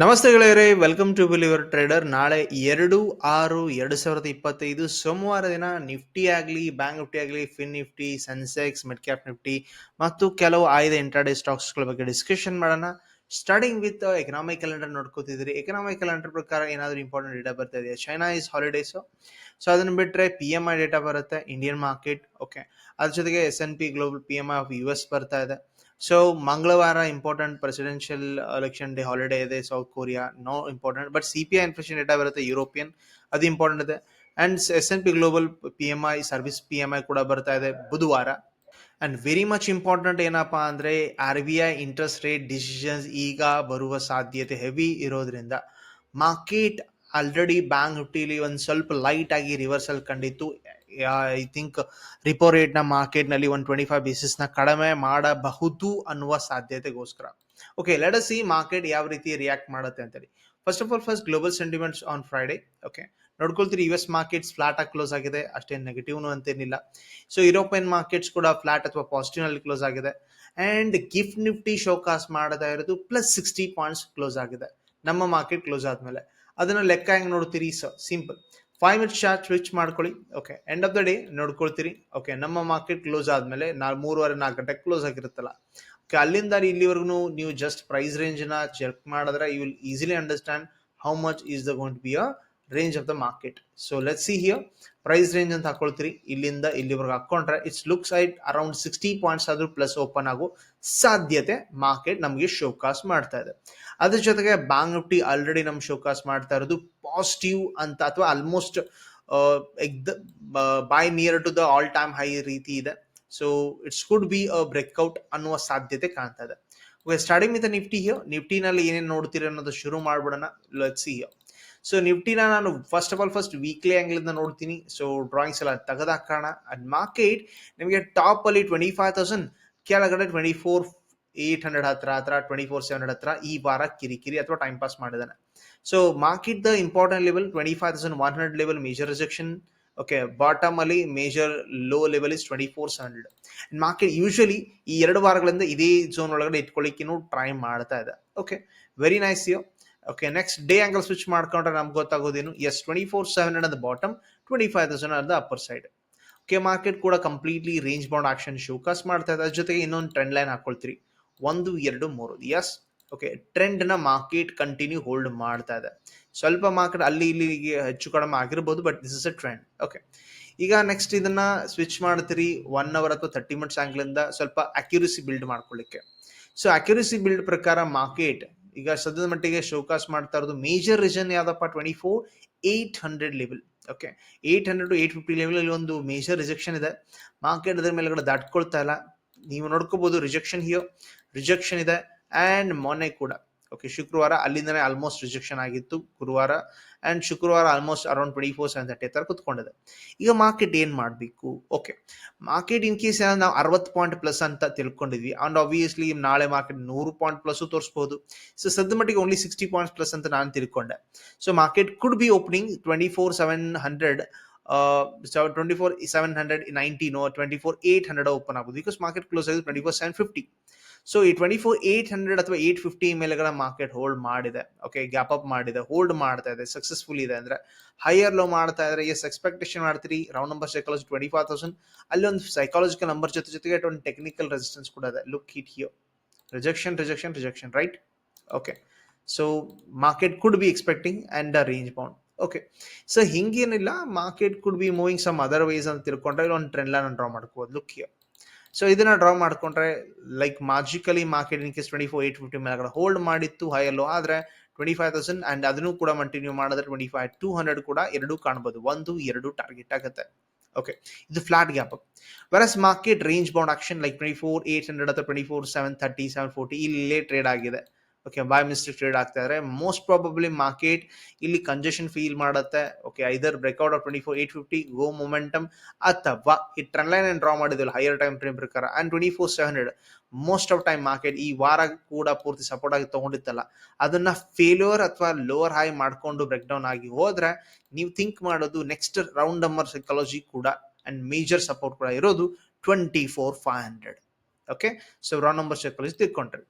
ನಮಸ್ತೆ ಗೆಳೆಯರೇ welcome to believer trader ನಾಳೆ ಎರಡು ಆರು ಎರಡು ಸಾವಿರದ ಇಪ್ಪತ್ತೈದು, ಸೋಮವಾರ ದಿನ ನಿಫ್ಟಿ ಆಗಲಿ ಬ್ಯಾಂಕ್ ನಿಫ್ಟಿ ಆಗಲಿ fin Nifty Sensex mid cap Nifty ಮತ್ತು ಕೆಲವು ಆಯ್ದ ಇಂಟ್ರಾಡೇ ಸ್ಟಾಕ್ಸ್ಗಳ ಬಗ್ಗೆ ಡಿಸ್ಕಷನ್ ಮಾಡೋಣ. ಸ್ಟಾರ್ಟಿಂಗ್ ವಿತ್ ಎಕನಾಮಿಕ್ ಕ್ಯಾಲೆಂಡರ್ ನೋಡ್ಕೋತಿದ್ರಿ ಎಕನಾಮಿಕ್ ಕ್ಯಾಲೆಂಡರ್ ಪ್ರಕಾರ ಏನಾದರೂ ಇಂಪಾರ್ಟೆಂಟ್ ಡೇಟಾ ಬರ್ತಾ ಇದೆಯಾ? ಚೈನಾ ಇಸ್ ಹಾಲಿಡೇಸು ಸೊ ಅದನ್ನು ಬಿಟ್ಟರೆ ಪಿ ಎಂ ಐ ಡೇಟಾ ಬರುತ್ತೆ ಇಂಡಿಯನ್ ಮಾರ್ಕೆಟ್ ಓಕೆ ಅದ್ರ ಜೊತೆಗೆ S N P global P M I of U S ಬರ್ತಾ ಇದೆ. ಸೊ ಮಂಗಳವಾರ important presidential election day holiday ಇದೆ South Korea no important but C P I inflation data ಬರುತ್ತೆ European ಅದು important ಇದೆ and S N P global P M I service P M I ಕೂಡ ಬರ್ತಾ ಇದೆ ಬುಧವಾರ ಅಂಡ್ ವೆರಿ ಮಚ್ ಇಂಪಾರ್ಟೆಂಟ್ ಏನಪ್ಪಾ ಅಂದ್ರೆ R B I interest rate decisions ಈಗ ಬರುವ ಸಾಧ್ಯತೆ ಹೆವಿ ಇರೋದ್ರಿಂದ. ಮಾರ್ಕೆಟ್ ಆಲ್ರೆಡಿ ಬ್ಯಾಂಕ್ ಹುಟ್ಟಿಲಿ ಒಂದು ಸ್ವಲ್ಪ ಲೈಟ್ ಆಗಿ ರಿವರ್ಸಲ್ ಕಂಡಿತ್ತು. ಐ ಥಿಂಕ್ ರಿಪೋ ರೇಟ್ನ ಮಾರ್ಕೆಟ್ನಲ್ಲಿ ಒನ್ ಟ್ವೆಂಟಿ ಫೈವ್ ಬೇಸಿಸ್ನ ಕಡಿಮೆ ಮಾಡಬಹುದು ಅನ್ನುವ ಸಾಧ್ಯತೆಗೋಸ್ಕರ. ಓಕೆ ಲೆಟ್ ಸಿ ಮಾರ್ಕೆಟ್ ಯಾವ ರೀತಿ ರಿಯಾಕ್ಟ್ ಮಾಡುತ್ತೆ ಅಂತೇಳಿ. First of all first global sentiments on Friday okay ನೋಡ್ಕೊಳ್ತೀರಿ U S markets flat ಆಗಿ ಕ್ಲೋಸ್ ಆಗಿದೆ, ಅಷ್ಟೇನು ನೆಗೆಟಿವ್ನು ಅಂತೇನಿಲ್ಲ. ಸೊ ಯುರೋಪಿಯನ್ ಮಾರ್ಕೆಟ್ಸ್ ಕೂಡ ಫ್ಲಾಟ್ ಅಥವಾ ಪಾಸಿಟಿವ್ನಲ್ಲಿ ಕ್ಲೋಸ್ ಆಗಿದೆ. ಅಂಡ್ ಗಿಫ್ಟ್ ನಿಫ್ಟಿ ಶೋಕಾಸ್ ಮಾಡ್ತಾ ಇರೋದು ಪ್ಲಸ್ ಸಿಕ್ಸ್ಟಿ ಪಾಯಿಂಟ್ಸ್ ಕ್ಲೋಸ್ ಆಗಿದೆ. ನಮ್ಮ ಮಾರ್ಕೆಟ್ ಕ್ಲೋಸ್ ಆದ್ಮೇಲೆ. ಅದನ್ನ ಲೆಕ್ಕ ಹೆಂಗ್ ನೋಡ್ತೀರಿ sir simple five minutes charge switch ಮಾಡ್ಕೊಳ್ಳಿ. Okay end of the day ನೋಡ್ಕೊಳ್ತೀರಿ. Okay ನಮ್ಮ ಮಾರ್ಕೆಟ್ ಕ್ಲೋಸ್ ಆದ್ಮೇಲೆ ನಾಲ್ ಮೂರುವರೆ ನಾಲ್ಕು ಗಂಟೆ ಕ್ಲೋಸ್ ಆಗಿರುತ್ತಲ್ಲ. ಓಕೆ ಅಲ್ಲಿಂದ ಇಲ್ಲಿವರೆಗೂ ನೀವು ಜಸ್ಟ್ ಪ್ರೈಸ್ ರೇಂಜ್ನ ಚೆಕ್ ಮಾಡಿದ್ರೆ you will easily understand how much is the gonna be a range of the market so let see here price range ಅಂತ ಹಾಕೊಳ್ತೀರಿ. ಇಲ್ಲಿಂದ ಇಲ್ಲಿವರೆಗೆ ಹಾಕೊಂಡ್ರೆ it's looks it around sixty points ಆದರೂ ಪ್ಲಸ್ ಓಪನ್ ಆಗೋ ಸಾಧ್ಯತೆ ಮಾರ್ಕೆಟ್ ನಮಗೆ ಶೋಕಾಸ್ ಮಾಡ್ತಾ ಇದೆ. ಅದ್ರ ಜೊತೆಗೆ ಬ್ಯಾಂಕ್ ನಿಫ್ಟಿ ಆಲ್ರೆಡಿ ನಮ್ಮ ಶೋಕಾಸ್ ಮಾಡ್ತಾ ಇರೋದು ಪಾಸಿಟಿವ್ ಅಂತ ಅಥವಾ almost by near to the all time high ರೀತಿ ಇದೆ. So it's could be a breakout ಅನ್ನುವ ಸಾಧ್ಯತೆ ಕಾಣ್ತಾ ಇದೆ. Okay starting with Nifty here ನಿಫ್ಟಿನಲ್ಲಿ ಏನೇನು ನೋಡ್ತೀರಿ ಅನ್ನೋದು ಶುರು ಮಾಡ್ಬಿಡೋಣ. ಲೆಟ್ಸ್ ಸಿ ಸೊ ನಿಫ್ಟಿನ ನಾನು first of all first weekly angle ಇಂದ ನೋಡ್ತೀನಿ. ಸೊ ಡ್ರಾಯಿಂಗ್ಸ್ ಎಲ್ಲ ತೆಗೆದಾಕೋಣ. ಅಂಡ್ ಮಾರ್ಕೆಟ್ ನಿಮಗೆ ಟಾಪಲ್ಲಿ ಟ್ವೆಂಟಿ ಫೈವ್ ತೌಸಂಡ್ ಕೆಳಗಡೆ ಟ್ವೆಂಟಿ ಫೋರ್ ಏಟ್ ಹಂಡ್ರೆಡ್ ಹತ್ರ ಹತ್ರ ಟ್ವೆಂಟಿ ಫೋರ್ ಸೆವೆನ್ ಹತ್ರ ಈ ವಾರ ಕಿರಿಕಿರಿ ಅಥವಾ ಟೈಮ್ ಪಾಸ್ ಮಾಡಿದಾನೆ so market the important level twenty five thousand one hundred level major rejection okay bottom ಅಲ್ಲಿ major low level is twenty four hundred market usually ಈ ಎರಡು ವಾರಗಳಿಂದ ಇದೇ ಝೋನ್ ಒಳಗಡೆ ಇಟ್ಕೊಳ್ಳಿಕ್ಕೂ ಟ್ರೈ ಮಾಡ್ತಾ ಇದೆ. Okay very nice yo okay next day angle switch ಮಾಡ್ಕೊಂಡ್ರೆ ನಮ್ಗೆ ಗೊತ್ತಾಗೋದೇನು? Yes twenty four seven hundred bottom twenty five thousand ಅದ ಅಪ್ಪರ್ ಸೈಡ್ ಓಕೆ ಮಾರ್ಕೆಟ್ ಕೂಡ completely range bound action showcase ಮಾಡ್ತಾ ಇದೆ. ಅದ್ರ ಜೊತೆಗೆ ಇನ್ನೊಂದು ಟ್ರೆಂಡ್ ಲೈನ್ ಹಾಕೊಳ್ತೀರಿ. ಒಂದು, ಎರಡು, ಮೂರು. ಎಸ್ ಓಕೆ ಟ್ರೆಂಡ್ನ ಮಾರ್ಕೆಟ್ ಕಂಟಿನ್ಯೂ ಹೋಲ್ಡ್ ಮಾಡ್ತಾ ಇದೆ. ಸ್ವಲ್ಪ ಮಾರ್ಕೆಟ್ ಅಲ್ಲಿ, ಇಲ್ಲಿ ಹೆಚ್ಚು ಕಡಿಮೆ ಆಗಿರ್ಬೋದು but this is a trend okay ಈಗ ನೆಕ್ಸ್ಟ್ ಇದನ್ನ ಸ್ವಿಚ್ ಮಾಡ್ತೀರಿ ಒನ್ ಅವರ್ ಅಥವಾ ತರ್ಟಿ ಮಿನಿಟ್ಸ್ ಆಂಗ್ಲಿಂದ ಸ್ವಲ್ಪ ಅಕ್ಯುರಸಿ ಬಿಲ್ಡ್ ಮಾಡ್ಕೊಳ್ಳಿಕ್ಕೆ. ಸೊ ಅಕ್ಯುರಸಿ ಬಿಲ್ಡ್ ಪ್ರಕಾರ ಮಾರ್ಕೆಟ್ ಈಗ ಸದ್ಯದ ಮಟ್ಟಿಗೆ ಶೋಕಾಸ್ ಮಾಡ್ತಾ ಇರೋದು ಮೇಜರ್ ರೀಸನ್ ಯಾವ್ದಪ್ಪ? Twenty four eight hundred level okay eight hundred to eight fifty level ಅಲ್ಲಿ ಒಂದು ಮೇಜರ್ ರಿಜೆಕ್ಷನ್ ಇದೆ. ಮಾರ್ಕೆಟ್ ಅದ್ರ ಮೇಲೆಗಡೆ ದಾಟ್ಕೊಳ್ತಾ ಇಲ್ಲ. ನೀವು ನೋಡ್ಕೋಬಹುದು ರಿಜೆಕ್ಷನ್ ಹಿಯೋ ರಿಜೆಕ್ಷನ್ ಇದೆ. ಅಂಡ್ ಮೊನ್ನೆ ಕೂಡ. ಓಕೆ ಶುಕ್ರವಾರ ಅಲ್ಲಿಂದನೇ ಆಲ್ಮೋಸ್ಟ್ ರಿಜೆಕ್ಷನ್ ಆಗಿತ್ತು ಗುರುವಾರ. ಅಂಡ್ ಶುಕ್ರವಾರ almost around twenty four seven thirty ತರ ಕುತ್ಕೊಂಡಿದೆ ಈಗ ಮಾರ್ಕೆಟ್ ಏನು ಮಾಡಬೇಕು? ಓಕೆ ಮಾರ್ಕೆಟ್ ಇನ್ ಕೇಸ್ ನಾವು ಅರವತ್ತು ಪಾಯಿಂಟ್ ಪ್ಲಸ್ ಅಂತ ತಿಳ್ಕೊಂಡಿದ್ವಿ. ಆ್ಯಂಡ್ ಆಬ್ವಿಯಸ್ಲಿ ನಾಳೆ ಮಾರ್ಕೆಟ್ ನೂರು ಪಾಯಿಂಟ್ ಪ್ಲಸ್ ತೋರಿಸ್ಬೋದು. ಸೊ ಸದ್ದ ಮಟ್ಟಿಗೆ ಓನ್ಲಿ ಸಿಕ್ಸ್ಟಿ ಪಾಯಿಂಟ್ಸ್ ಪ್ಲಸ್ ಅಂತ ನಾನು ತಿಳ್ಕೊಂಡೆ. So market could be opening twenty four seven hundred twenty four seven hundred ನೈನ್ಟೀನೋ twenty four eight hundred open ಆಗೋದು ಬಿಕಾಸ್ ಮಾರ್ಕೆಟ್ ಕ್ಲೋಸ್ ಆಗಿದೆ twenty four seven fifty so ಈ twenty four eight hundred ಅಥವಾ eight fifty ಮೇಲೆಗಳ market hold ಮಾಡಿದೆ. Okay gap up ಮಾಡಿದೆ. Hold ಮಾಡ್ತಾ ಇದೆ. Successful ಇದೆ ಅಂದ್ರೆ ಹೈಯರ್ ಲೋ ಮಾಡ್ತಾ ಇದ್ರೆ ಎಸ್ ಎಕ್ಸ್ಪೆಕ್ಟೇಷನ್ ಮಾಡ್ತೀರಿ. Round number psychology twenty five thousand ಅಲ್ಲಿ ಒಂದು ಸೈಕಾಲಜಿಕಲ್ ನಂಬರ್ ಜೊತೆ ಜೊತೆಗೆ ಒಂದು ಟೆಕ್ನಿಕಲ್ ರೆಸಿಸ್ಟೆನ್ಸ್ ಕೂಡ ಇದೆ. Look hit here rejection rejection rejection right okay so market could be expecting and a range bound okay so ಹಿಂಗೇನಿಲ್ಲ. Market could be moving some otherwise ಅಂತ ತಿಳ್ಕೊಂಡ್ರೆ ಒಂದು ಟ್ರೆಂಡ್ ಲೈನ್ ಡ್ರಾ ಮಾಡ್ಕೋಬೋದು. Look here so ಇದನ್ನ draw ಮಾಡ್ಕೊಂಡ್ರೆ like magically market in case twenty four eight fifty ಮೇಲೆ hold ಮಾಡಿತ್ತು high ಹೈಯಲ್ಲೋ ಆದ್ರೆ ಟ್ವೆಂಟಿ ಫೈವ್ ತೌಸಂಡ್ ಅಂಡ್ ಅದನ್ನು ಕೂಡ ಕಂಟಿನ್ಯೂ ಮಾಡಿದ್ರೆ ಟ್ವೆಂಟಿ ಫೈವ್ ಟೂ ಹಂಡ್ರೆಡ್ ಕೂಡ ಎರಡು ಕಾಣಬಹುದು ಒಂದು, ಎರಡು ಟಾರ್ಗೆಟ್ ಆಗುತ್ತೆ. ಓಕೆ ಇದು flat gap versus market range bound action like twenty four eight hundred ಅಥವಾ twenty four seven thirty seven forty ಇಲ್ಲೇ ಟ್ರೇಡ್ ಆಗಿದೆ. ಓಕೆ ಬೈ ಮಿಸ್ಟೇಕ್ ಟ್ರೇಡ್ ಆಗ್ತಾ ಇದ್ರೆ ಮೋಸ್ಟ್ ಪ್ರಾಬಬ್ಲಿ ಮಾರ್ಕೆಟ್ ಇಲ್ಲಿ ಕಂಜೆಷನ್ ಫೀಲ್ ಮಾಡುತ್ತೆ. Okay either breakout of twenty four eight fifty go momentum ಅಥವಾ ಈ trend line draw ಮಾಡಿದ್ವಿ ಹೈಯರ್ ಟೈಮ್ ಫ್ರೇಮ್ ಪ್ರಕಾರ and twenty four seven hundred most of time market ಈ ವಾರ ಕೂಡ ಪೂರ್ತಿ ಸಪೋರ್ಟ್ ಆಗಿ ತಗೊಂಡಿತ್ತಲ್ಲ, ಅದನ್ನ ಫೇಲ್ಯೂರ್ ಅಥವಾ ಲೋವರ್ ಹೈ ಮಾಡ್ಕೊಂಡು ಬ್ರೇಕ್ ಡೌನ್ ಆಗಿ ಹೋದ್ರೆ, ನೀವು ಥಿಂಕ್ ಮಾಡೋದು ನೆಕ್ಸ್ಟ್ ರೌಂಡ್ ನಂಬರ್ ಸೈಕಾಲಜಿ ಕೂಡ ಅಂಡ್ ಮೇಜರ್ ಸಪೋರ್ಟ್ ಕೂಡ ಇರೋದು twenty four five hundred okay so ರಾ ನಂಬರ್ ಸೈಕಾಲಜಿ ತಿಳ್ಕೊಂಡ್ರಿ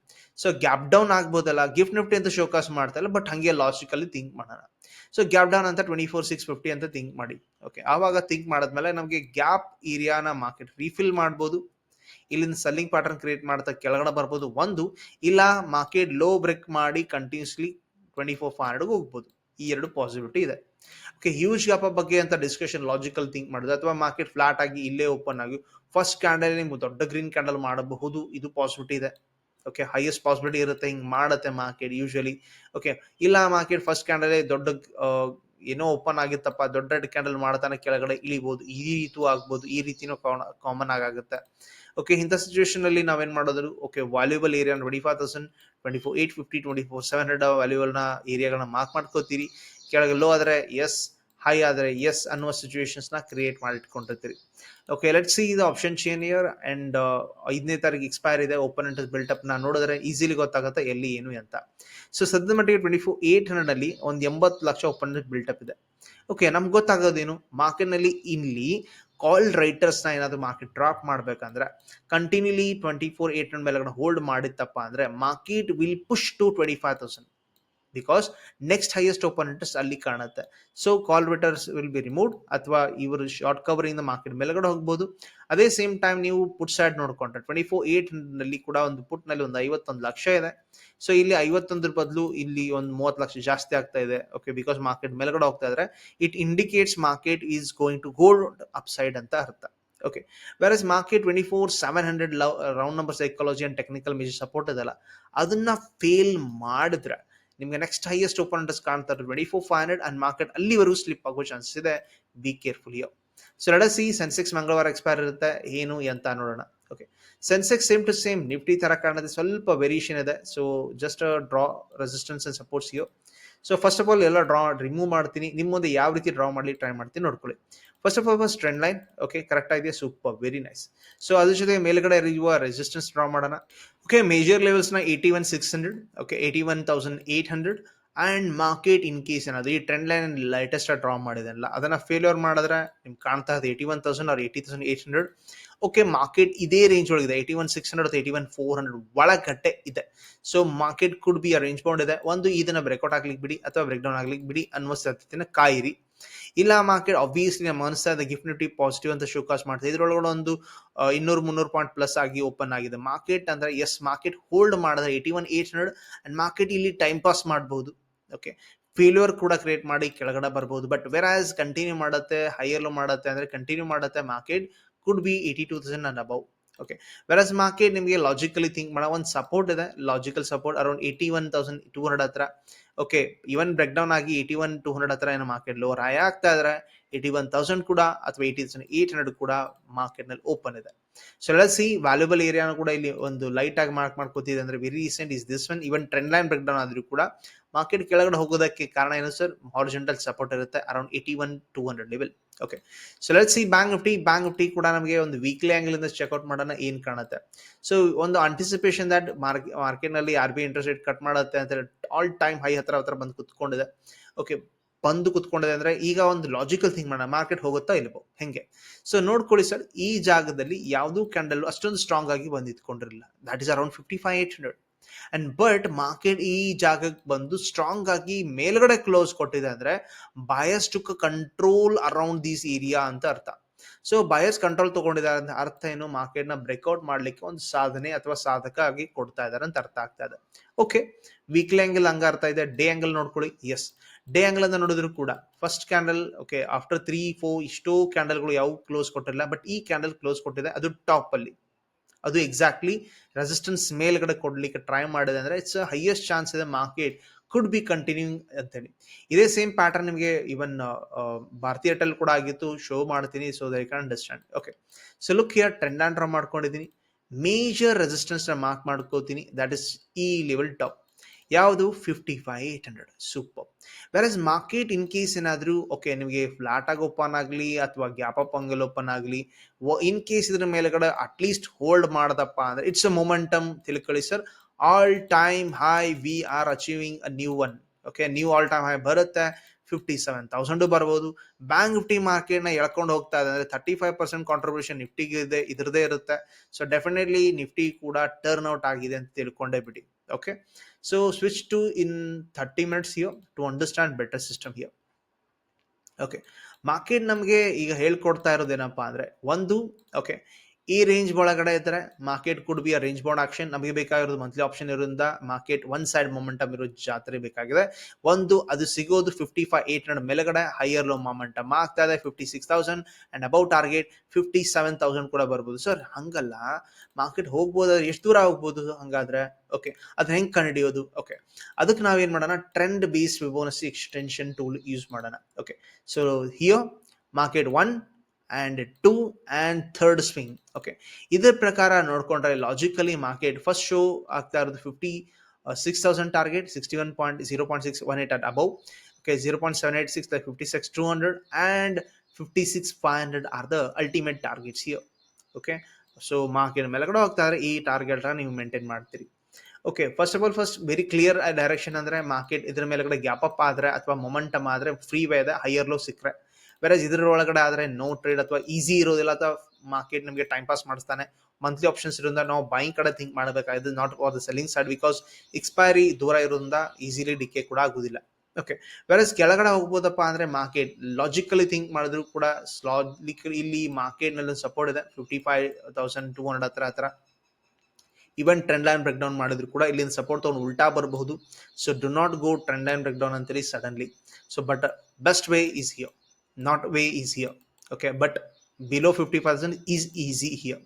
ಸೊ ಗ್ಯಾಪ್ ಡೌನ್ ಆಗ್ಬೋದಲ್ಲ ಗಿಫ್ಟ್ ನಿಫ್ಟಿ ಅಂತ ಶೋಕಾಸ್ ಮಾಡ್ತಾ ಇಲ್ಲ ಬಟ್ ಹಂಗೆ ಲಾಜಿಕಲಿ ಥಿಂಕ್ ಮಾಡೋಣ. ಸೊ ಗ್ಯಾಪ್ ಡೌನ್ ಅಂತ ಟ್ವೆಂಟಿ ಫೋರ್ ಸಿಕ್ಸ್ ಫಿಫ್ಟಿ ಅಂತ ಥಿಂಕ್ ಮಾಡಿ. ಓಕೆ ಆವಾಗ ಥಿಂಕ್ ಮಾಡಿದ್ಮೇಲೆ ನಮಗೆ ಗ್ಯಾಪ್ ಏರಿಯಾನ ಮಾರ್ಕೆಟ್ ರೀಫಿಲ್ ಮಾಡ್ಬೋದು. ಇಲ್ಲಿಂದ ಸೆಲ್ಲಿಂಗ್ ಪ್ಯಾಟರ್ನ್ ಕ್ರಿಯೇಟ್ ಮಾಡ್ತಾ ಕೆಳಗಡೆ ಬರ್ಬೋದು ಒಂದು. ಇಲ್ಲ ಮಾರ್ಕೆಟ್ ಲೋ ಬ್ರೇಕ್ ಮಾಡಿ ಕಂಟಿನ್ಯೂಸ್ಲಿ ಟ್ವೆಂಟಿ ಫೋರ್ ಫೈವ್ ಹಂಡ್ರೆಡ್ಗೆ ಹೋಗ್ಬೋದು. ಈ ಎರಡು ಪಾಸಿಬಿಲಿಟಿ ಇದೆ. ಓಕೆ ಹ್ಯೂಜ್ ಗ್ಯಾಪ್ ಬಗ್ಗೆ ಅಂತ ಡಿಸ್ಕಷನ್ ಲಾಜಿಕಲ್ ಥಿಂಕ್ ಮಾಡೋದು ಅಥವಾ ಮಾರ್ಕೆಟ್ ಫ್ಲಾಟ್ ಆಗಿ ಇಲ್ಲೇ ಓಪನ್ ಆಗಿ ಫಸ್ಟ್ ಕ್ಯಾಂಡಲ್ ನಿಮ್ಗೆ ದೊಡ್ಡ ಗ್ರೀನ್ ಕ್ಯಾಂಡಲ್ ಮಾಡಬಹುದು, ಇದು ಪಾಸಿಬಿಲಿಟಿ ಇದೆ. ಓಕೆ ಹೈಯೆಸ್ಟ್ ಪಾಸಿಬಿಲಿಟಿ ಇರುತ್ತೆ, ಹಿಂಗೆ ಮಾಡುತ್ತೆ ಮಾರ್ಕೆಟ್ ಯೂಶಲಿ ಓಕೆ ಇಲ್ಲ ಮಾರ್ಕೆಟ್ ಫಸ್ಟ್ ಕ್ಯಾಂಡಲ್ ದೊಡ್ಡ ಏನೋ ಓಪನ್ ಆಗಿತ್ತಪ್ಪ, ದೊಡ್ಡ ರೆಡ್ ಕ್ಯಾಂಡಲ್ ಮಾಡ್ತಾನೆ ಕೆಳಗಡೆ ಇಳಿಬಹುದು ಈ ರೀತಿ ಆಗ್ಬೋದು, ಈ ರೀತಿನೂ ಕಾಮನ್ ಆಗುತ್ತೆ. ಓಕೆ ಇಂಥ ಸಿಚುವೇಶನ್ ಅಲ್ಲಿ ನಾವೇನ್ ಮಾಡೋದು okay valuable area twenty five thousand twenty four eight fifty twenty four seven hundred ವ್ಯಾಲ್ಯೂಗಳನ್ನ ಏರಿಯಾಗಳನ್ನ ಮಾರ್ಕ್ ಮಾಡ್ಕೋತೀರಿ. ಕೆಳಗೆ ಲೋ ಆದರೆ ಎಸ್ ಹೈ ಆದರೆ ಎಸ್ ಅನ್ನುವ ಸಿಚುವೇಶನ್ಸ್ನ ಕ್ರಿಯೇಟ್ ಮಾಡಿ ಇಟ್ಕೊಂಡಿರ್ತೀರಿ ಓಕೆ ಲೆಟ್ ಸಿ ಇದು ಆಪ್ಷನ್ ಚೇನ್ ಇಯರ್ ಅಂಡ್ ಐದನೇ ತಾರೀಕು ಎಕ್ಸ್ಪೈರ್ ಇದೆ ಓಪನ್ ಇಂಟ್ರೆಸ್ಟ್ ಬಿಲ್ಟಪ್ನ ನೋಡಿದ್ರೆ ಈಸಿಲಿ ಗೊತ್ತಾಗುತ್ತೆ ಎಲ್ಲಿ, ಏನು ಅಂತ. ಸೊ ಸದ್ಯದ ಮಟ್ಟಿಗೆ ಟ್ವೆಂಟಿ ಫೋರ್ ಏಟ್ ಹಂಡ್ರೆಡ್ ಅಲ್ಲಿ ಒಂದು ಎಂಬತ್ತು ಲಕ್ಷ ಓಪನ್ ಬಿಲ್ಟಪ್ ಇದೆ. ಓಕೆ ನಮ್ಗೆ ಗೊತ್ತಾಗೋದೇನು? ಮಾರ್ಕೆಟ್ನಲ್ಲಿ ಇಲ್ಲಿ ಕಾಲ್ ರೈಟರ್ಸ್ನ ಏನಾದರೂ ಮಾರ್ಕೆಟ್ ಡ್ರಾಪ್ ಮಾಡ್ಬೇಕಂದ್ರೆ ಕಂಟಿನ್ಯೂಲಿ ಟ್ವೆಂಟಿ ಫೋರ್ ಏಟ್ ಮೇಲೆ ಹೋಲ್ಡ್ ಮಾಡಿತ್ತಪ್ಪ ಅಂದ್ರೆ market will push to twenty five thousand because next highest open interest ಅಲ್ಲಿ ಕಾಣುತ್ತೆ. So call writers will be removed ಅಥವಾ ಇವರು ಶಾರ್ಟ್ ಕವರ್ ಮಾರ್ಕೆಟ್ ಮೇಲೆಗಡೆ ಹೋಗ್ಬೋದು. ಅದೇ ಸೇಮ್ ಟೈಮ್ ನೀವು ಪುಟ್ ಸೈಡ್ ನೋಡ್ಕೊಂಡ್ರೆ ಟ್ವೆಂಟಿ ಫೋರ್ ಏಟ್ನಲ್ಲಿ ಕೂಡ ಒಂದು ಪುಟ್ನಲ್ಲಿ ಒಂದು ಐವತ್ತೊಂದು ಲಕ್ಷ ಇದೆ. ಸೊ ಇಲ್ಲಿ ಐವತ್ತೊಂದ್ರ ಬದಲು ಇಲ್ಲಿ ಒಂದು ಮೂವತ್ತು ಲಕ್ಷ ಜಾಸ್ತಿ ಆಗ್ತಾ ಇದೆ. ಓಕೆ ಬಿಕಾಸ್ ಮಾರ್ಕೆಟ್ ಮೇಲ್ಗಡೆ ಹೋಗ್ತಾ ಇದ್ರೆ it indicates market is going to gold up side ಅಂತ ಅರ್ಥ. Okay where is market twenty four seven hundred love round number psychology and technical major support ಇದೆಲ್ಲ ಅದನ್ನ ಫೇಲ್ ಮಾಡಿದ್ರೆ ನಿಮಗೆ ನೆಕ್ಸ್ಟ್ ಹೈಯೆಸ್ಟ್ ಓಪನ್ ಇಂಟ್ರೆಸ್ಟ್ ಕಾಣ್ತಾ twenty four five hundred and market ಅಲ್ಲಿವರೆಗೂ slip ಆಗೋ chances ಇದೆ. Be careful yo so see Sensex ಮಂಗಳವಾರ expire ಇರುತ್ತೆ. ಏನು ಅಂತ ನೋಡೋಣ. Okay Sensex same to same Nifty ತರ ಕಾಣುತ್ತೆ. ಸ್ವಲ್ಪ ವೇರಿಯೇಷನ್ ಇದೆ. So just draw resistance and supports yo so first of all ಎಲ್ಲ ಡ್ರಾ ರಿಮೂವ್ ಮಾಡ್ತೀನಿ. ನಿಮ್ಮ ಮುಂದೆ ಯಾವ ರೀತಿ ಡ್ರಾ ಮಾಡಲಿ ಟ್ರೈ ಮಾಡ್ತೀನಿ ನೋಡ್ಕೊಳ್ಳಿ. First of all first trend line okay correct ಆಗಿದೆ ಸೂಪರ್ ವೆರಿ ನೈಸ್ ಸೊ ಅದ್ರ ಜೊತೆ ಮೇಲ್ಗಡೆ ಇರುವ ರೆಸಿಸ್ಟೆನ್ಸ್ ಡ್ರಾ ಮಾಡೋಣ. Okay major ಲೆವೆಲ್ಸ್ನ eighty one six hundred okay eighty one thousand eight hundred and market in case ಏನಾದ್ರು, ಈ ಟ್ರೆಂಡ್ ಲೈನ್ ಲೈಟೆಸ್ಟ್ ಡ್ರಾ ಮಾಡಿದೆಲ್ಲ ಅದನ್ನ ಫೇಲ್ಯೂರ್ ಮಾಡಿದ್ರೆ ನಿಮ್ಗೆ ಕಾಣ್ತಾ ಇದೆ eighty one thousand or eighty thousand eight hundred okay market ಇದೇ range ಒಳಗಿದೆ. Eighty one six hundred eighty one four hundred ಒಳಗಟ್ಟೆ ಇದೆ. So market could be range bound ಇದೆ. ಒಂದು ಇದನ್ನ ಬ್ರೇಕ್ಔಟ್ ಆಗ್ಲಿಕ್ಕೆ ಬಿಡಿ ಅಥವಾ ಬ್ರೇಕ್ ಡೌನ್ ಆಗ್ಲಿಕ್ಕೆ ಬಿಡಿ ಅನ್ನುವ ಸಾಧ್ಯತೆನ ಕಾಯಿರಿ. ಇಲ್ಲ ಮಾರ್ಕೆಟ್ ಆಬ್ವಿಯಸ್ಲಿ ನಮ್ಮ ಅನಿಸ್ತಾ ಇದೆ ಗಿಫ್ಟ್ ನಿಫ್ಟಿ ಪಾಸಿಟಿವ್ ಅಂತ ಶೋಕಾಸ್ ಮಾಡ್ತಾ ಇದ್ರೊಳಗಡೆ ಒಂದು ಇನ್ನೂರು, ಮುನ್ನೂರು ಪಾಯಿಂಟ್ ಪ್ಲಸ್ ಆಗಿ ಓಪನ್ ಆಗಿದೆ. ಮಾರ್ಕೆಟ್ ಅಂದ್ರೆ ಎಸ್ ಮಾರ್ಕೆಟ್ ಹೋಲ್ಡ್ ಮಾಡಿದ್ರೆ eighty one eight hundred and market ಇಲ್ಲಿ ಟೈಮ್ ಪಾಸ್ ಮಾಡಬಹುದು ಓಕೆ ಫೇಲ್ಯೂರ್ ಕೂಡ ಕ್ರಿಯೇಟ್ ಮಾಡಿ ಕೆಳಗಡೆ ಬರ್ಬೋದು. ಬಟ್ ವೆರ್ ಆಸ್ ಕಂಟಿನ್ಯೂ ಮಾಡುತ್ತೆ ಹೈಯರ್ ಮಾಡುತ್ತೆ ಅಂದ್ರೆ ಕಂಟಿನ್ಯೂ ಮಾಡುತ್ತೆ market eighty two thousand and above okay whereas market ನಿಮಗೆ ಲಾಜಿಕಲಿ ಥಿಂಕ್ ಮಾಡೋ, ಒಂದು ಸಪೋರ್ಟ್ ಇದೆ. Logical support around eighty one thousand two hundred ಹತ್ರ. ಓಕೆ ಇವನ್ ಬ್ರೇಕ್ ಡೌನ್ ಆಗಿ ಏಯ್ಟಿ ಒನ್ ಟೂ ಹಂಡ್ರೆಡ್ ಹತ್ರ ಏನೋ ಮಾರ್ಕೆಟ್ ಲೋರ್ ಆಯ ಆಗ್ತಾ ಇದ್ರೆ ಏಯ್ಟಿ ಒನ್ ತೌಸಂಡ್ ಕೂಡ ಅಥವಾ ಏಯ್ಟಿ ತೌಸಂಡ್ ಏಯ್ಟ್ ಹಂಡ್ರೆಡ್ ಕೂಡ ಮಾರ್ಕೆಟ್ನಲ್ಲಿ ಓಪನ್ ಇದೆ. ಸೊ ಸಿ ವ್ಯಾಲ್ಯೂಬಲ್ ಏರಿಯಾನು ಕೂಡ ಇಲ್ಲಿ ಒಂದು ಲೈಟ್ ಆಗಿ ಮಾರ್ಕ್ ಮಾಡ್ಕೋತಿದೆ ಅಂದ್ರೆ very recent is this one even trend line break down ಆದ್ರೂ ಕೂಡ ಮಾರ್ಕೆಟ್ ಕೆಳಗಡೆ ಹೋಗೋದಕ್ಕೆ ಕಾರಣ ಏನು ಸರ್ ಹಾರಿಜೆಂಟಲ್ ಸಪೋರ್ಟ್ ಇರುತ್ತೆ around eighty one two hundred level okay so let see bank Nifty bank Nifty ಕೂಡ ನಮಗೆ ಒಂದು ವೀಕ್ಲಿ ಆಂಗಲ್ ಇಂದ ಚೆಕ್ಔಟ್ ಮಾಡೋಣ ಏನು ಕಾಣುತ್ತೆ. ಸೊ ಒಂದು ಅಂಟಿಸಿಪೇಷನ್ ದಟ್ ಮಾರ್ಕೆ ಮಾರ್ಕೆಟ್ನಲ್ಲಿ R B interest rate cut ಮಾಡುತ್ತೆ ಅಂತ ಆಲ್ ಟೈಮ್ ಹೈ ಹತ್ರ ಹತ್ರ ಬಂದು ಕುತ್ಕೊಂಡಿದೆ. ಓಕೆ ಬಂದು ಕುತ್ಕೊಂಡಿದೆ ಅಂದ್ರೆ ಈಗ ಒಂದು ಲಾಜಿಕಲ್ ಥಿಂಗ್ ಮಾಡೋಣ. ಮಾರ್ಕೆಟ್ ಹೋಗುತ್ತಾ ಇಲ್ವೋ? ಹೆಂಗೆ? ಸೊ ನೋಡ್ಕೊಳ್ಳಿ ಸರ್ ಈ ಜಾಗದಲ್ಲಿ ಯಾವುದೂ ಕ್ಯಾಂಡಲ್ ಅಷ್ಟೊಂದು ಸ್ಟ್ರಾಂಗ್ ಆಗಿ ಬಂದು ಇಟ್ಕೊಂಡಿರಲಿಲ್ಲ that is around fifty five eight hundred and but market ಈ ಜಾಗಕ್ಕೆ ಬಂದು ಸ್ಟ್ರಾಂಗ್ ಆಗಿ ಮೇಲ್ಗಡೆ ಕ್ಲೋಸ್ ಕೊಟ್ಟಿದೆ ಅಂದ್ರೆ bias to control around these area ಅಂತ ಅರ್ಥ. ಸೊ ಬಯಸ್ ಕಂಟ್ರೋಲ್ ತಗೊಂಡಿದ್ದಾರೆ ಅಂತ ಅರ್ಥ ಏನು? ಮಾರ್ಕೆಟ್ನ ಬ್ರೇಕ್ಔಟ್ ಮಾಡ್ಲಿಕ್ಕೆ ಒಂದು ಸಾಧನೆ ಅಥವಾ ಸಾಧಕ ಆಗಿ ಕೊಡ್ತಾ ಇದಾರೆ ಅಂತ ಅರ್ಥ ಆಗ್ತಾ ಇದೆ. ಓಕೆ ವೀಕ್ಲಿ ಆಂಗಲ್ ಹಂಗ ಅರ್ಥ ಇದೆ. ಡೇ ಆಂಗಲ್ ನೋಡ್ಕೊಳ್ಳಿ. ಎಸ್ ಡೇ ಆಂಗಲ್ ಅಂತ ನೋಡಿದ್ರು ಕೂಡ first candle okay after three four ಇಷ್ಟೋ ಕ್ಯಾಂಡಲ್ಗಳು ಯಾವ ಕ್ಲೋಸ್ ಕೊಟ್ಟಿಲ್ಲ. ಬಟ್ ಈ ಕ್ಯಾಂಡಲ್ ಕ್ಲೋಸ್ ಕೊಟ್ಟಿದೆ. ಅದು ಟಾಪ್ ಅಲ್ಲಿ. ಅದು ಎಕ್ಸಾಕ್ಟ್ಲಿ ರೆಸಿಸ್ಟೆನ್ಸ್ ಮೇಲ್ಗಡೆ ಕೊಡ್ಲಿಕ್ಕೆ ಟ್ರೈ ಮಾಡಿದೆ ಅಂದ್ರೆ ಇಟ್ಸ್ ಹೈಯೆಸ್ಟ್ ಚಾನ್ಸ್ ಇದೆ ಮಾರ್ಕೆಟ್ ಕುಡ್ ಬಿ ಕಂಟಿನ್ಯೂಯಿಂಗ್ ಅಂತೇಳಿ. ಇದೇ ಸೇಮ್ ಪ್ಯಾಟರ್ನ್ ನಿಮಗೆ ಇವನ್ ಭಾರತೀಯ ಏರ್ಟೆಲ್ ಕೂಡ ಆಗಿತ್ತು ಶೋ ಮಾಡ್ತೀನಿ so they can understand okay so look here trend and draw ಮಾಡ್ಕೊಂಡಿದ್ದೀನಿ. ಮೇಜರ್ ರೆಸಿಸ್ಟೆನ್ಸ್ನ ಮಾರ್ಕ್ ಮಾಡ್ಕೋತೀನಿ. ದಟ್ ಇಸ್ ಈ ಲೆವೆಲ್ ಟಾಪ್ ಯಾವುದು? Fifty five eight hundred super whereas market in case ಏನಾದರೂ ಓಕೆ ನಿಮಗೆ ಫ್ಲಾಟ್ ಆಗಿ ಓಪನ್ ಆಗಲಿ ಅಥವಾ ಗ್ಯಾಪ್ ಅಪ್ ಅಂಗಲ್ ಓಪನ್ ಆಗಲಿ ಇನ್ ಕೇಸ್ ಇದ್ರ ಮೇಲೆಗಡೆ ಅಟ್ಲೀಸ್ಟ್ ಹೋಲ್ಡ್ ಮಾಡದಪ್ಪ ಅಂದ್ರೆ ಇಟ್ಸ್ ಅ ಮೊಮೆಂಟಮ್ ತಿಳ್ಕೊಳ್ಳಿ sir all time high we are achieving a new one okay new all time high ಬರುತ್ತೆ. ಫಿಫ್ಟಿ ಸೆವೆನ್ ತೌಸಂಡು ಬರ್ಬೋದು ಬ್ಯಾಂಕ್ ನಿಫ್ಟಿ ಮಾರ್ಕೆಟ್ನ ಎಳ್ಕೊಂಡು ಹೋಗ್ತಾ ಇದೆ ಅಂದರೆ ತರ್ಟಿ ಫೈವ್ ಪರ್ಸೆಂಟ್ ಕಾಂಟ್ರಿಬ್ಯೂಷನ್ ನಿಫ್ಟಿಗೆ ಇದೆ ಇದ್ರದೇ ಇರುತ್ತೆ. ಸೊ ಡೆಫಿನೆಟ್ಲಿ ನಿಫ್ಟಿ ಕೂಡ ಟರ್ನ್ ಔಟ್ ಆಗಿದೆ ಅಂತ ತಿಳ್ಕೊಂಡೇ ಬಿಡಿ. Okay so switch to in thirty minutes here to understand better system here okay market ನಮಗೆ ಈಗ ಹೇಳ್ಕೊಡ್ತಾ ಇರೋದೇನಪ್ಪ ಅಂದರೆ, ಒಂದು ಓಕೆ ಈ ರೇಂಜ್ ಒಳಗಡೆ ಇದ್ದರೆ market could be a range board action ನಮಗೆ ಬೇಕಾಗಿರೋದು ಮಂತ್ಲಿ ಆಪ್ಷನ್ ಇರೋದ್ರಿಂದ ಮಾರ್ಕೆಟ್ ಒನ್ ಸೈಡ್ ಮೊಮೆಂಟಮ್ ಇರೋ ಜಾತ್ರೆ ಬೇಕಾಗಿದೆ. ಒಂದು, ಅದು ಸಿಗೋದು ಫಿಫ್ಟಿ ಫೈವ್ ಏಟ್ ಹಂಡ್ರೆಡ್ ಮೇಲೆಗಡೆ ಹೈಯರ್ ಲೋ ಮೊಮೆಂಟಮ್ ಆಗ್ತಾ ಇದೆ fifty six thousand and about target fifty seven thousand ಕೂಡ ಬರ್ಬೋದು. ಸರ್ ಹಂಗಲ್ಲ. ಮಾರ್ಕೆಟ್ ಹೋಗ್ಬೋದಾದ್ರೆ ಎಷ್ಟು ದೂರ ಹೋಗ್ಬೋದು ಹಂಗಾದ್ರೆ? ಓಕೆ ಅದು ಹೆಂಗೆ ಕಂಡುಹಿಡಿಯೋದು? ಓಕೆ ಅದಕ್ಕೆ ನಾವೇನು ಮಾಡೋಣ? Trend base Fibonacci extension tool use ಮಾಡೋಣ. Okay so here market one and two and third swing okay ಇದ್ರ ಪ್ರಕಾರ ನೋಡ್ಕೊಂಡ್ರೆ ಲಾಜಿಕಲಿ ಮಾರ್ಕೆಟ್ ಫಸ್ಟ್ ಶೋ ಆಗ್ತಾ ಇರೋದು fifty six thousand target sixty one point zero point six one eight at above okay zero point seven eight six like fifty six two hundred and fifty six five hundred are the ultimate targets here okay so market ಮೇಲೆಗಡೆ ಹೋಗ್ತಾ ಇದ್ರೆ ಈ ಟಾರ್ಗೆಟ್ನ ನೀವು maintain ಮಾಡ್ತೀರಿ. Okay first of all first very clear direction ಅಂದರೆ market ಇದ್ರ ಮೇಲೆಗಡೆ ಗ್ಯಾಪ್ ಅಪ್ ಆದರೆ ಅಥವಾ ಮೊಮೆಂಟಮ್ ಆದರೆ ಫ್ರೀ ವೇ ಇದೆ ಹೈಯರ್ ಲೋ ಸಿಕ್ಕರೆ. ಬೇರೆ ಇದ್ರ ಒಳಗಡೆ ಆದರೆ ನೋ ಟ್ರೇಡ್ ಅಥವಾ ಈಸಿ ಇರೋದಿಲ್ಲ ಅಥವಾ ಮಾರ್ಕೆಟ್ ನಮಗೆ ಟೈಮ್ ಪಾಸ್ ಮಾಡಿಸ್ತಾನೆ. ಮಂತ್ಲಿ ಆಪ್ಷನ್ಸ್ ಇರೋದ್ರಿಂದ ನಾವು ಬೈಂಗ್ ಕಡೆ ಥಿಂಕ್ ಮಾಡಬೇಕಾಗಿದೆ not for the selling side because expiry ದೂರ ಇರೋದ್ರಿಂದ ಈಸಿಲಿ ಡಿಕೆ ಕೂಡ ಆಗೋದಿಲ್ಲ. ಓಕೆ ವೆರಸ್ ಕೆಳಗಡೆ ಹೋಗ್ಬೋದಪ್ಪ ಅಂದ್ರೆ ಮಾರ್ಕೆಟ್ ಲಾಜಿಕಲಿ ಥಿಂಕ್ ಮಾಡಿದ್ರು ಕೂಡ ಲಾಜಿಕಲಿ ಇಲ್ಲಿ ಮಾರ್ಕೆಟ್ನಲ್ಲಿ ಸಪೋರ್ಟ್ ಇದೆ. Fifty five thousand two hundred ಹತ್ರ ಹತ್ರ. Even trend line break down ಮಾಡಿದ್ರು ಕೂಡ ಇಲ್ಲಿಂದ ಸಪೋರ್ಟ್ ತಗೊಂಡು ಉಲ್ಟಾ ಬರಬಹುದು. So do not go trend line break down ಅಂತೇಳಿ suddenly so but best way is here way is here okay but below fifty percent is easy here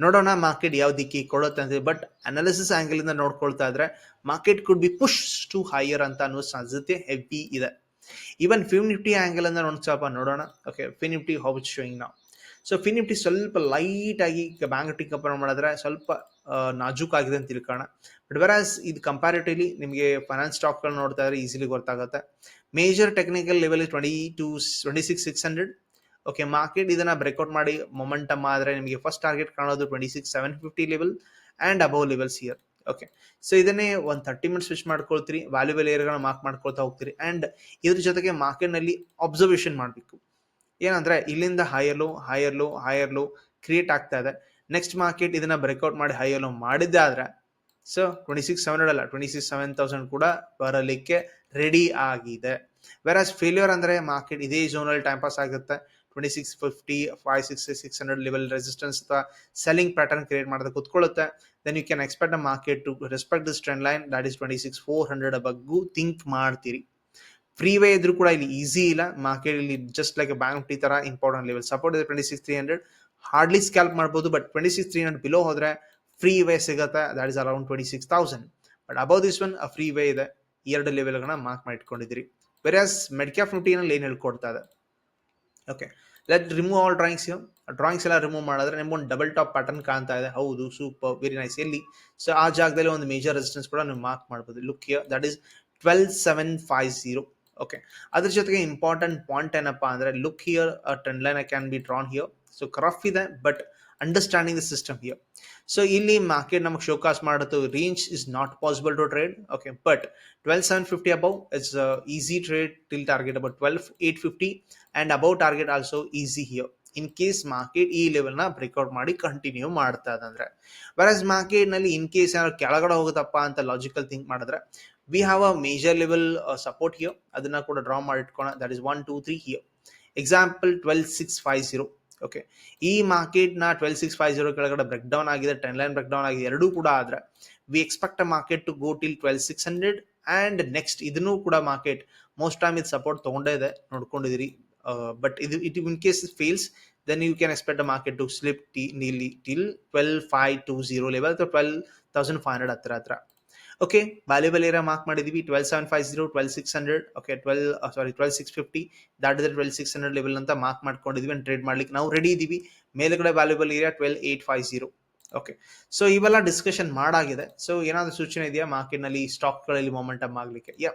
ನೋಡೋಣ market ಯಾವ ದಿಕ್ಕಿಗೆ ಕೊಡುತ್ತೆ ಅಂತ ಬಟ್ ಅನಾಲಿಸಿಸ್ ಆಂಗಲ್ ಇಂದ ನೋಡ್ಕೊಳ್ತಾ ಇದ್ರೆ market could be push to higher ಅಂತ ಅನ್ನೋ ಸಾಧ್ಯತೆ ಹೆವಿ ಇದೆ. ಈವನ್ ಫಿಫ್ ನಿಫ್ಟಿ ಆಂಗಲ್ ಇಂದ ಸ್ವಲ್ಪ ನೋಡೋಣ. Okay Fin Nifty how showing ನಾವು ಸೊ ನಿಫ್ಟಿ ಸ್ವಲ್ಪ ಲೈಟ್ ಆಗಿ ಬ್ಯಾಂಕ್ ಕಂಪೇರ್ ಮಾಡಿದ್ರೆ ಸ್ವಲ್ಪ ನಾಜೂಕ್ ಆಗಿದೆ ಅಂತ ತಿಳ್ಕೋಣ ಬಟ್ ವೆರಾಸ್ ಇದು ಕಂಪ್ಯಾರಿಟಿವ್ಲಿ ನಿಮಗೆ ಫೈನಾನ್ಸ್ ಸ್ಟಾಕ್ಗಳು ನೋಡ್ತಾ ಇದ್ರೆ ಈಸಿಲಿ ಗೊತ್ತಾಗುತ್ತೆ. Major technical level twenty two twenty six six hundred okay market ಇದನ್ನ ಬ್ರೇಕ್ಔಟ್ ಮಾಡಿ ಮೊಮೆಂಟಮ್ ಆದರೆ ನಿಮಗೆ ಫಸ್ಟ್ ಟಾರ್ಗೆಟ್ ಕಾಣೋದು twenty six seven fifty level and above levels here okay so ಇದನ್ನೇ ಒಂದು ತರ್ಟಿ ಮಿನಿಟ್ಸ್ ಸ್ವಿಚ್ ಮಾಡ್ಕೊಳ್ತೀರಿ ವ್ಯಾಲ್ಯೂಬಲ್ ಏರ್ಗಳನ್ನ ಮಾರ್ಕ್ ಮಾಡ್ಕೊಳ್ತಾ ಹೋಗ್ತೀರಿ ಆ್ಯಂಡ್ ಇದ್ರ ಜೊತೆಗೆ ಮಾರ್ಕೆಟ್ನಲ್ಲಿ ಅಬ್ಸರ್ವೇಷನ್ ಮಾಡಬೇಕು. ಏನಂದ್ರೆ ಇಲ್ಲಿಂದ higher low higher low higher low create ಆಗ್ತಾ ಇದೆ. ನೆಕ್ಸ್ಟ್ ಮಾರ್ಕೆಟ್ ಇದನ್ನ ಬ್ರೇಕ್ಔಟ್ ಮಾಡಿ ಹೈಯರ್ ಲೋ ಮಾಡಿದ್ದೆ ಆದ್ರೆ ಸೊ ಟ್ವೆಂಟಿ ಸಿಕ್ಸ್ ಸೆವೆನ್ ಅಲ್ಲ ಟ್ವೆಂಟಿ ಸಿಕ್ಸ್ ಸೆವೆನ್ ತೌಸಂಡ್ ಕೂಡ ಬರಲಿಕ್ಕೆ ರೆಡಿ ಆಗಿದೆ. ವೆರಾಸ್ ಫೇಲ್ಯೂರ್ ಅಂದರೆ ಮಾರ್ಕೆಟ್ ಇದೇ ಝೋನಲ್ಲಿ ಟೈಮ್ ಪಾಸ್ ಆಗುತ್ತೆ. Twenty six fifty five six six hundred level resistance ಅಥವಾ ಸೆಲ್ಲಿಂಗ್ ಪ್ಯಾಟರ್ನ್ ಕ್ರಿಯೇಟ್ ಮಾಡೋದಕ್ಕೆ ಕುತ್ಕೊಳ್ಳುತ್ತೆ. Then you can expect a market to respect this trend line that is twenty six four hundred ಬಗ್ಗೂ think ಮಾಡ್ತೀರಿ. Free way ಇದ್ರೂ ಕೂಡ ಇಲ್ಲಿ easy ಇಲ್ಲ. Market ಇಲ್ಲಿ just like bank Nifty ತರ important level support ಇದೆ twenty six three hundred hardly scalp ಮಾಡ್ಬೋದು but twenty six three hundred below ಹೋದ್ರೆ ಫ್ರೀ ವೇ ಸಿಗುತ್ತೆ? That is around twenty six thousand but above this one a free way ಇದೆ. ಎರಡು ಲೆವೆಲ್ಗಳನ್ನ mark ಮಾಡಿಟ್ಕೊಂಡಿದ್ದೀರಿ. ವೆರಿಯಾಸ್ ಮೆಡ್ಕ್ಯಾಫ್ ನಿಫ್ಟಿನಲ್ಲಿ ಏನು ಹೇಳ್ಕೊಡ್ತಾ ಇದೆ? Okay let remove all drawings drawings ಎಲ್ಲ remove ಮಾಡಿದ್ರೆ ನಿಮ್ಗೊಂದು ಡಬಲ್ ಟಾಪ್ ಪ್ಯಾಟರ್ನ್ ಕಾಣ್ತಾ ಇದೆ. ಹೌದು ಸೂಪರ್ ವೆರಿ ನೈಸ್ ಎಲ್ಲಿ? ಸೊ ಆ ಜಾಗದಲ್ಲಿ ಒಂದು ಮೇಜರ್ ರೆಸಿಸ್ಟೆನ್ಸ್ ಕೂಡ ನೀವು ಮಾರ್ಕ್ ಮಾಡ್ಬೋದು. Look here that is twelve seven five zero okay ಅದ್ರ ಜೊತೆಗೆ ಇಂಪಾರ್ಟೆಂಟ್ ಪಾಯಿಂಟ್ ಏನಪ್ಪಾ ಅಂದ್ರೆ look here trend line can be drawn here so ಕ್ರಫ್ ಇದೆ but understanding the system here so ಇಲ್ಲಿ ಮಾರ್ಕೆಟ್ ನಮಗೆ ಶೋಕಾಸ್ ಮಾಡೋದು range is not possible to trade okay but twelve seven fifty above it's easy trade till target about twelve eight fifty and above target also easy here in case market ಈ ಲೆವೆಲ್ನ breakout ಮಾಡಿ continue ಮಾಡ್ತಾ ಇದಂದ್ರೆ. Virus ಮಾರ್ಕೆಟ್ನಲ್ಲಿ ಇನ್ case ಏನಾದ್ರು ಕೆಳಗಡೆ ಹೋಗುತ್ತಪ್ಪ ಅಂತ logical think ಮಾಡಿದ್ರೆ we have a major level support here ಅದನ್ನ ಕೂಡ draw ಮಾಡಿಟ್ಕೋಣ that is one two three here example twelve six five zero okay ಈ ಮಾರ್ಕೆಟ್ನ ಟ್ವೆಲ್ ಸಿಕ್ಸ್ ಫೈವ್ ಜೀರೋ ಕೆಳಗಡೆ ಬ್ರೇಕ್ ಡೌನ್ ಆಗಿದೆ ಟ್ರೆಂಡ್ ಲೈನ್ ಬ್ರೇಕ್ ಡೌನ್ ಆಗಿದೆ, ಎರಡೂ ಕೂಡ ಆದ್ರೆ we expect a market to go till twelve six hundred and next ಇದನ್ನೂ ಕೂಡ ಮಾರ್ಕೆಟ್ ಮೋಸ್ಟ್ ಟೈಮ್ ಇದು ಸಪೋರ್ಟ್ ತಗೊಂಡೇ ಇದೆ, ನೋಡ್ಕೊಂಡಿದ್ದೀರಿ. ಬಟ್ ಇದು it in case fails then you can expect a market to slip T ನೀಲಿ till twelve five two zero level ಅಥವಾ twelve thousand five hundred ಹತ್ರ ಹತ್ರ. ಓಕೆ ವ್ಯಾಲ್ಯೂಬಲ್ ಏರಿಯಾ ಮಾರ್ಕ್ ಮಾಡಿದೀವಿ twelve seven five zero twelve six hundred okay twelve sorry twelve six fifty ದಾಟಿದ್ರೆ twelve six hundred level ಅಂತ mark ಮಾಡ್ಕೊಂಡಿದ್ವಿ and trade ಮಾಡ್ಲಿಕ್ಕೆ ನಾವು ready ಇದೀವಿ. ಮೇಲುಗಡೆ valuable area twelve eight five zero okay so ಇವೆಲ್ಲ discussion ಮಾಡಾಗಿದೆ. So ಏನಾದರೂ ಸೂಚನೆ ಇದೆಯಾ? ಮಾರ್ಕೆಟ್ನಲ್ಲಿ ಸ್ಟಾಕ್ಗಳಲ್ಲಿ ಮೊಮೆಂಟಮ್ ಆಗಲಿಕ್ಕೆ. ಯಾ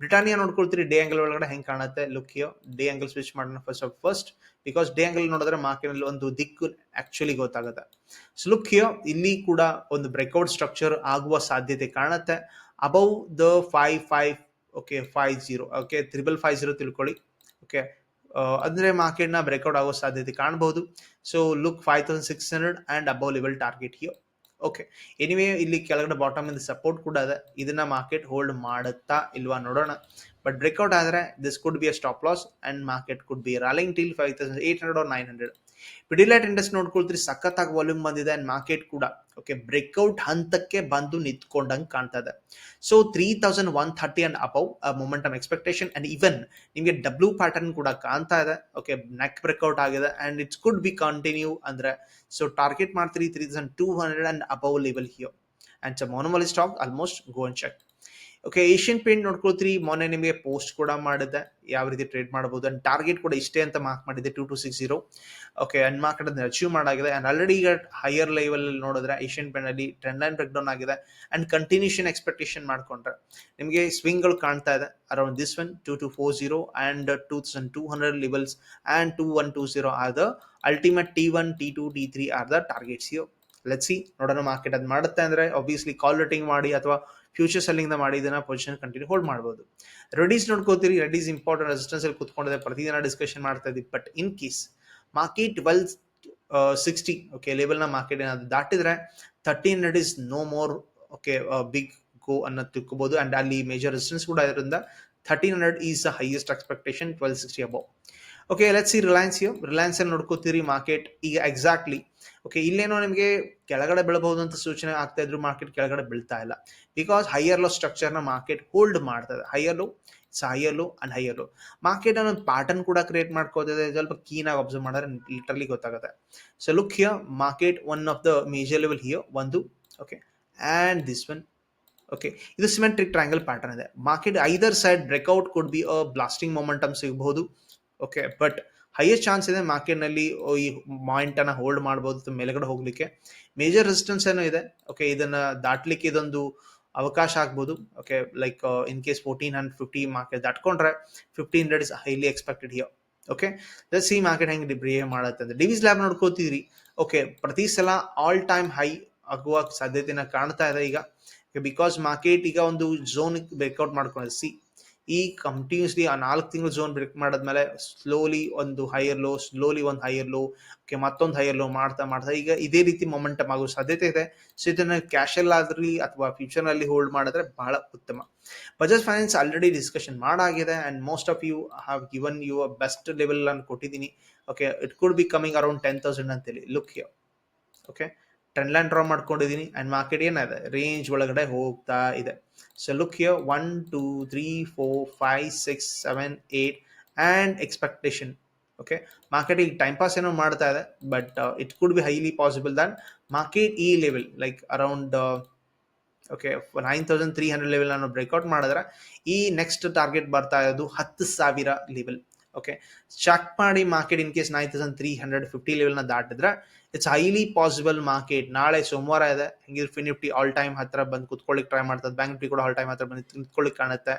ಬ್ರಿಟಾನಿಯಾ ನೋಡ್ಕೊಳ್ತೀರಿ, ಡೇ ಆಂಗಲ್ ಒಳಗಡೆ ಹೆಂಗ್ ಕಾಣುತ್ತೆ? Look yo day angle switch ಮಾಡೋಣ first of first because day angle ನೋಡಿದ್ರೆ ಮಾರ್ಕೆಟ್ನಲ್ಲಿ ಒಂದು ದಿಕ್ಕು ಆಕ್ಚುಲಿ ಗೊತ್ತಾಗುತ್ತೆ. ಸೊ ಲುಕ್ ಯೋ ಇಲ್ಲಿ ಕೂಡ ಒಂದು ಬ್ರೇಕ್ಔಟ್ ಸ್ಟ್ರಕ್ಚರ್ ಆಗುವ ಸಾಧ್ಯತೆ ಕಾಣುತ್ತೆ. Above the five five okay five zero okay triple five zero ತಿಳ್ಕೊಳ್ಳಿ. ಓಕೆ ಅಂದರೆ ಮಾರ್ಕೆಟ್ನ ಬ್ರೇಕ್ಔಟ್ ಆಗೋ ಸಾಧ್ಯತೆ ಕಾಣಬಹುದು so look five thousand six hundred and above level target here okay anyway ಇಲ್ಲಿ ಕೆಳಗಡೆ ಬಾಟಮ್ ಇಂದ ಸಪೋರ್ಟ್ ಕೂಡ ಇದೆ. ಇದನ್ನ ಮಾರ್ಕೆಟ್ ಹೋಲ್ಡ್ ಮಾಡುತ್ತಾ ಇಲ್ವಾ ನೋಡೋಣ. ಬಟ್ ಬ್ರೇಕ್ಔಟ್ ಆದ್ರೆ this could be a stop loss and market could be rolling till five thousand eight hundred or nine hundred Pidilite index ನೋಡ್ಕೊಳ್ತೀರಿ ಸಖತ್ತಾಗಿ ವಾಲ್ಯೂಮ್ ಬಂದಿದೆ ಅಂಡ್ ಮಾರ್ಕೆಟ್ ಕೂಡ. ಓಕೆ ಬ್ರೇಕ್ಔಟ್ ಹಂತಕ್ಕೆ ಬಂದು ನಿಂತ್ಕೊಂಡಂಗೆ ಕಾಣ್ತಾ ಇದೆ. So three thousand one thirty and above momentum expectation and even ನಿಮಗೆ W pattern ಕೂಡ ಕಾಣ್ತಾ ಇದೆ. ಓಕೆ ನೆಕ್ ಬ್ರೇಕ್ಔಟ್ ಆಗಿದೆ and it's could be continue ಅಂದ್ರೆ ಸೊ ಟಾರ್ಗೆಟ್ ಮಾಡ್ತೀರಿ three thousand two hundred and above level here and normally stock almost go and check okay Asian paint ನೋಡ್ಕೊಳ್ತೀರಿ, ಮೊನ್ನೆ ನಿಮಗೆ post ಕೂಡ ಮಾಡಿದೆ ಯಾವ ರೀತಿ ಟ್ರೇಡ್ ಮಾಡಬಹುದು ಅಂಡ್ ಟಾರ್ಗೆಟ್ ಕೂಡ ಇಷ್ಟೇ ಅಂತ ಮಾರ್ಕ್ ಮಾಡಿದೆ two two six zero okay and market ಅದನ್ನ ಅಚೀವ್ ಮಾಡಾಗಿದೆ ಅಂಡ್ ಆಲ್ರೆಡಿ ಈಗ ಹೈಯರ್ ಲೆವೆಲ್ ನೋಡಿದ್ರೆ ಏಷ್ಯನ್ ಪೇಂಟ್ ಅಲ್ಲಿ ಟ್ರೆಂಡ್ ಲೈನ್ ಬ್ರೇಕ್ ಡೌನ್ ಆಗಿದೆ ಅಂಡ್ ಕಂಟಿನ್ಯೂಷನ್ ಎಕ್ಸ್ಪೆಕ್ಟೇಷನ್ ಮಾಡ್ಕೊಂಡ್ರೆ. ನಿಮಗೆ ಸ್ವಿಂಗ್ಗಳು ಕಾಣ್ತಾ ಇದೆ around this one two two four zero and two thousand two hundred levels and two one two zero or the ultimate T one T two T three or the targets you let's see ನೋಡೋಣ market ಅದು ಮಾಡುತ್ತೆ ಅಂದ್ರೆ obviously ಕಾಲ್ rating ಮಾಡಿ ಅಥವಾ future selling ಮಾಡಿ ಇದನ್ನ position continue hold ಮಾಡಬಹುದು ರೆಡೀಸ್ ನೋಡ್ಕೋತೀರಿ ರೆಡೀಸ್ important resistance ಅಲ್ಲಿ ಕುತ್ಕೊಂಡಿದೆ. ಪ್ರತಿದಿನ ಡಿಸ್ಕಷನ್ ಮಾಡ್ತಾ ಇದ್ದೀವಿ. But in case market twelve sixty okay ಲೆವೆಲ್ನ market ಏನಾದ್ರು ದಾಟಿದ್ರೆ thirteen hundred is no more okay big go ಅನ್ನೋದು ತಿಳ್ಕೋಬಹುದು ಅಂಡ್ ಅಲ್ಲಿ ಮೇಜರ್ ರೆಸಿಸ್ಟೆನ್ಸ್ ಕೂಡ ಇದರಿಂದ thirteen hundred is highest expectation twelve sixty above okay let's see Reliance you Reliance ಅಲ್ಲಿ ನೋಡ್ಕೋತೀರಿ market ಈಗ exactly okay ಇಲ್ಲೇನೋ ನಿಮಗೆ ಕೆಳಗಡೆ ಬೆಳಬಹುದು ಅಂತ ಸೂಚನೆ ಆಗ್ತಾ ಇದ್ರು ಮಾರ್ಕೆಟ್ ಕೆಳಗಡೆ ಬೀಳ್ತಾ ಇಲ್ಲ. ಬಿಕಾಸ್ ಹೈಯರ್ ಲೋ ಸ್ಟ್ರಕ್ಚರ್ನ ಮಾರ್ಕೆಟ್ ಹೋಲ್ಡ್ ಮಾಡ್ತದೆ. Higher low it's higher low and higher low market ಒಂದು ಪ್ಯಾಟರ್ನ್ ಕೂಡ ಕ್ರಿಯೇಟ್ ಮಾಡ್ಕೋತಿದೆ. ಸ್ವಲ್ಪ ಕೀನ್ ಆಗಿ ಅಬ್ಸರ್ವ್ ಮಾಡಿದ್ರೆ ಲಿಟರ್ಲಿ ಗೊತ್ತಾಗುತ್ತೆ. So look here market one of the major level here ಒಂದು okay and this one okay ಇದು ಸಿಮೆಂಟ್ರಿಕ್ ಟ್ರಯಾಂಗಲ್ ಪ್ಯಾಟರ್ನ್ ಇದೆ. Market either side breakout could be a blasting momentum ಸಿಗಬಹುದು. Okay but highest chance ಇದೆ ಮಾರ್ಕೆಟ್ನಲ್ಲಿ ಈ ಮಾಯಿಂಟನ್ನು hold ಮಾಡ್ಬೋದು ಮೇಲ್ಗಡೆ ಹೋಗ್ಲಿಕ್ಕೆ. ಮೇಜರ್ ರೆಸಿಸ್ಟೆನ್ಸ್ ಏನೋ ಇದೆ? ಓಕೆ ಇದನ್ನ ದಾಟ್ಲಿಕ್ಕೆ ಇದೊಂದು ಅವಕಾಶ ಆಗ್ಬೋದು. Okay like in case fourteen hundred fifty market ದಾಟ್ಕೊಂಡ್ರೆ fifteen hundred is highly expected here okay see market ಹೆಂಗೆ ಬಿಹೇವ್ ಮಾಡುತ್ತೆ ಅಂದ್ರೆ ಡಿವಿಸ್ ಲ್ಯಾಬ್ ನೋಡ್ಕೋತಿದ್ರಿ. ಓಕೆ ಪ್ರತಿ ಸಲ ಆಲ್ ಟೈಮ್ ಹೈ ಆಗುವ ಸಾಧ್ಯತೆನ ಕಾಣ್ತಾ ಇದೆ ಈಗ. ಬಿಕಾಸ್ ಮಾರ್ಕೆಟ್ ಈಗ ಒಂದು ಝೋನ್ ಬ್ರೇಕ್ಔಟ್ ಮಾಡ್ಕೊಂಡಿದೆ. ಸಿ ಈ ಕಂಟಿನ್ಯೂಸ್ಲಿ ಆ ನಾಲ್ಕು ತಿಂಗಳು ಝೋನ್ ಬ್ರೇಕ್ ಮಾಡಿದ್ಮೇಲೆ ಸ್ಲೋಲಿ ಒಂದು ಹೈಯರ್ ಲೋ ಸ್ಲೋಲಿ ಒಂದು ಹೈಯರ್ ಲೋ ಓಕೆ ಮತ್ತೊಂದು ಹೈಯರ್ ಲೋ ಮಾಡ್ತಾ ಮಾಡ್ತಾ ಈಗ ಇದೇ ರೀತಿ ಮೊಮೆಂಟಮ್ ಆಗೋ ಸಾಧ್ಯತೆ ಇದೆ. ಸೊ ಇದನ್ನ ಕ್ಯಾಶಲ್ ಆದ್ರಿ ಅಥವಾ ಫ್ಯೂಚರ್ನಲ್ಲಿ ಹೋಲ್ಡ್ ಮಾಡಿದ್ರೆ ಬಹಳ ಉತ್ತಮ. Bajaj finance already discussion ಮಾಡಾಗಿದೆ and most of you have given you best level ನಾನು ಕೊಟ್ಟಿದ್ದೀನಿ. Okay it could be coming around ten thousand ಅಂತೇಳಿ. Look you okay trend line draw ಮಾಡ್ಕೊಂಡಿದ್ದೀನಿ ಆ್ಯಂಡ್ ಮಾರ್ಕೆಟ್ ಏನಿದೆ? ರೇಂಜ್ ಒಳಗಡೆ ಹೋಗ್ತಾ ಇದೆ. So look here one two three four five six seven eight and expectation okay market ಈಗ time pass ಏನೋ ಮಾಡ್ತಾ ಇದೆ but it could be highly possible then market ಈ level like around okay nine thousand three hundred level ನಾನು breakout ಮಾಡಿದ್ರೆ, ಈ next target ಬರ್ತಾ ಇರೋದು ಹತ್ತು ಸಾವಿರ ಲೆವೆಲ್ ಓಕೆ ಚೆಕ್ ಮಾಡಿ market in case nine thousand three hundred fifty ಲೆವೆಲ್ನ ದಾಟಿದ್ರೆ ಇಟ್ಸ್ ಹೈಲಿ ಪಾಸಿಬಲ್ ಮಾರ್ಕೆಟ್ ನಾಳೆ ಸೋಮವಾರ ಇದೆ. ಹಿಂಗಿದ್ರೆ ಫಿನಿಫ್ಟಿ ನಿಫ್ಟಿ ಆಲ್ ಟೈಮ್ ಹತ್ರ ಬಂದು ಕುತ್ಕೊಳ್ಳಿಕ್ಕೆ ಟ್ರೈ ಮಾಡ್ತದೆ. ಬ್ಯಾಂಕ್ ನಿಫ್ಟಿ ಕೂಡ ಆಲ್ ಟೈಮ್ ಹತ್ರ ಬಂದು ನಿಂತ್ಕೊಳ್ಳಿಕ್ಕೆ ಕಾಣುತ್ತೆ.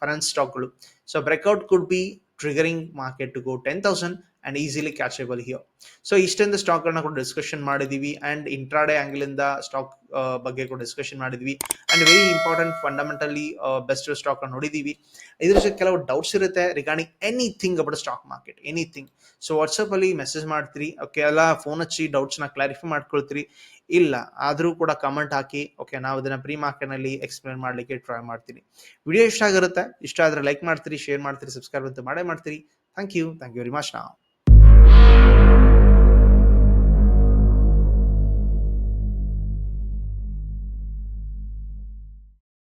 ಫೈನಾನ್ಸ್ ಸ್ಟಾಕ್ಗಳು so breakout could be triggering market to go ten thousand and easily catchable here so ಇಷ್ಟೊಂದು ಸ್ಟಾಕ್ಗಳನ್ನ ಕೂಡ ಡಿಸ್ಕಷನ್ ಮಾಡಿದೀವಿ ಅಂಡ್ ಇಂಟ್ರಾಡೆ ಆಂಗಲ್ ಇಂದ ಸ್ಟಾಕ್ ಬಗ್ಗೆ ಕೂಡ ಡಿಸ್ಕಷನ್ ಮಾಡಿದ್ವಿ. And very important fundamentally best stock ನೋಡಿದೀವಿ. ಇದ್ರ ಜೊತೆ ಕೆಲವು ಡೌಟ್ಸ್ ಇರುತ್ತೆ regarding anything about stock market anything so WhatsApp ಅಲ್ಲಿ ಮೆಸೇಜ್ ಮಾಡ್ತೀರಿ. ಓಕೆ ಎಲ್ಲ ಫೋನ್ ಹಚ್ಚಿ ಡೌಟ್ಸ್ನ ಕ್ಲಾರಿಫೈ ಮಾಡ್ಕೊಳ್ತೀರಿ. ಇಲ್ಲ, ಆದರೂ ಕೂಡ ಕಮೆಂಟ್ ಹಾಕಿ ಓಕೆ ನಾವು ಅದನ್ನ ಪ್ರೀ ಮಾರ್ಕೆಟ್ನಲ್ಲಿ ಎಕ್ಸ್ಪ್ಲೇನ್ ಮಾಡಲಿಕ್ಕೆ ಟ್ರೈ ಮಾಡ್ತೀನಿ ವಿಡಿಯೋ ಇಷ್ಟ ಆಗಿರುತ್ತೆ, ಇಷ್ಟ ಆದರೆ ಲೈಕ್ ಮಾಡ್ತೀರಿ ಶೇರ್ ಮಾಡ್ತೀರಿ ಸಬ್ಸ್ಕ್ರೈಬ್ ಅಂತ ಮಾಡೇ ಮಾಡ್ತೀರಿ. Thank you thank you very much ನಾವು